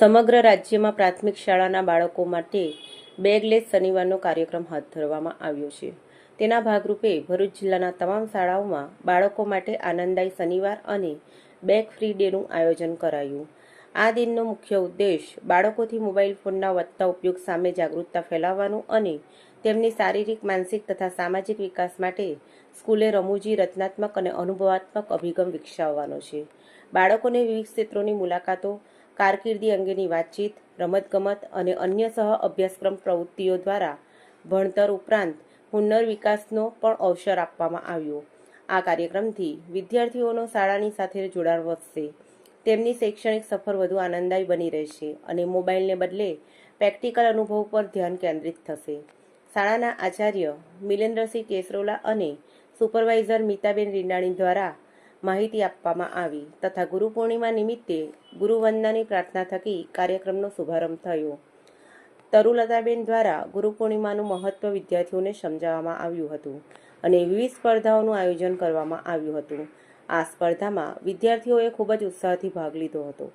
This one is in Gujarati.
સમગ્ર રાજ્યમાં પ્રાથમિક શાળાના બાળકો માટે બેગલેસ શનિવારનો કાર્યક્રમ હાથ ધરવામાં આવ્યો છે. તેના ભાગરૂપે ભરૂચ જિલ્લાના તમામ શાળાઓમાં બાળકો માટે આનંદદાયી શનિવાર અને બેગ ફ્રી ડેનું આયોજન કરાયું. આ દિનનો મુખ્ય ઉદ્દેશ બાળકોથી મોબાઈલ ફોનના વધતા ઉપયોગ સામે જાગૃતતા ફેલાવવાનું અને તેમની શારીરિક, માનસિક તથા સામાજિક વિકાસ માટે સ્કૂલે રમૂજી, રચનાત્મક અને અનુભવાત્મક અભિગમ વિકસાવવાનો છે. બાળકોને વિવિધ ક્ષેત્રોની મુલાકાતો કારકિર્દી અંગેની વાતચીત, રમતગમત અને અન્ય સહ અભ્યાસક્રમ પ્રવૃત્તિઓ દ્વારા ભણતર ઉપરાંત હુન્નર વિકાસનો પણ અવસર આપવામાં આવ્યો. આ કાર્યક્રમથી વિદ્યાર્થીઓનો શાળાની સાથે જોડાણ વધશે. તેમની શૈક્ષણિક સફર વધુ આનંદદાયી બની રહેશે અને મોબાઈલને બદલે પ્રેક્ટિકલ અનુભવ પર ધ્યાન કેન્દ્રિત થશે. શાળાના આચાર્ય મિલેન્દ્રસિંહ કેસરોલા અને સુપરવાઇઝર મિતાબેન રીંડાણી દ્વારા માહિતી આપવામાં આવી તથા ગુરુ પૂર્ણિમા નિમિત્તે ગુરુવંદનાની પ્રાર્થના થકી કાર્યક્રમનો શુભારંભ થયો. તરુલતાબેન દ્વારા ગુરુ પૂર્ણિમાનું મહત્વ વિદ્યાર્થીઓને સમજાવવામાં આવ્યું હતું અને વિવિધ સ્પર્ધાઓનું આયોજન કરવામાં આવ્યું હતું. આ સ્પર્ધામાં વિદ્યાર્થીઓએ ખૂબ જ ઉત્સાહથી ભાગ લીધો હતો.